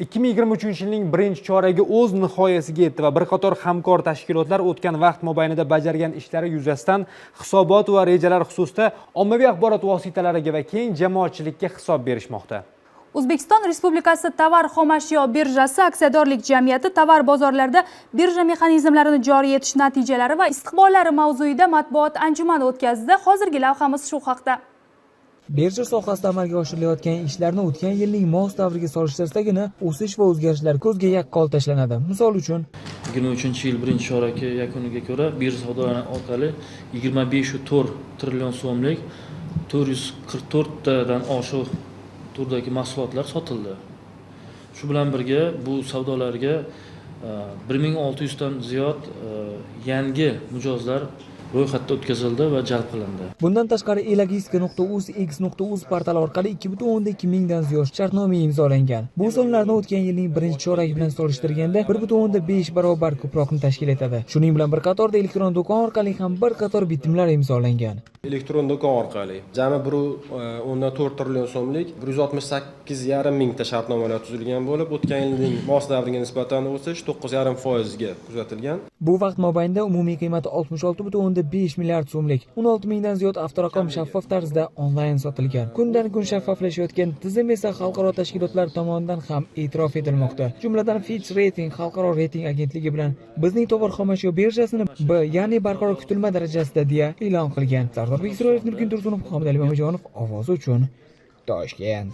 2023 yilning birinchi choragi o'z nihoyasiga yetdi va bir qator hamkor tashkilotlar o'tgan vaqt mobaynida bajargan ishlari yuzasidan hisobot va rejalar xususida ommaviy axborot vositalariga va keng jamoatchilikka hisob berishmoqda. O'zbekiston respublikasi tovar xomashyo birjasi aksiyadorlik jamiyati tovar bozorlarida birja mexanizmlarini joriy etish natijalari va istiqbollari mavzuida matbuot anjumani o'tkazdi. Hozirgi lavhamiz shu haqda. Birja sohasida amalga oshirilayotgan ishlarni o'tgan yilning mos davriga solishtirsagina o'sish va o'zgarishlar ko'zga yaqqol tashlanadi. Misol uchun 2023 yil birinchi choraki yakuniga ko'ra birja savdolari orqali 25,4 trillion so'mlik 444 tadan oshiq turdagi mahsulotlar sotildi. Shu bilan birga bu savdolarga e, 1600 dan ziyod e, yangi mijozlar ro'yxatda o'tkazildi va jalb qilindi. Bundan tashqari elagiska.uz x.uz portali orqali 2.2 mingdan ziyod shartnoma imzolangan. Bu sonlarni o'tgan yilning birinchi choragi bilan solishtirganda 1.5 barobar ko'proqni tashkil etadi. Shuning bilan bir qatorda elektron do'kon orqali ham bir qator bitimlar imzolangan. Elektron do'kon orqali. Jami bir e, o'ndan to'rt trillion so'mlik bir yuz oltmish sakkiz yarim mingta shartnomalar tuzilgan bo'lib o'tgan yilning mos davriga nisbatan o'sish to'qqiz yarim foizga kuzatilgan. Bu vaqt mobaynida umumiy qiymati 66.5 milliard so'mlik 16 mingdan ziyod avtoraqam shaffof tarzda onlayn sotilgan. Kundan kun shaffoflashayotgan tizim esa xalqaro tashkilotlar tomonidan ham e'tirof etilmoqda. Jumladan fitch rating xalqaro reyting agentligi bilan bizning tovar xomashyo birjasini b ya'ni barqaror kutilma darajasida deya e'lon qilgan. Norveç Sırayet Nurkin Dursunov, Hamid Ali Mehmetcanov, Avaz Uçan, Taşkent.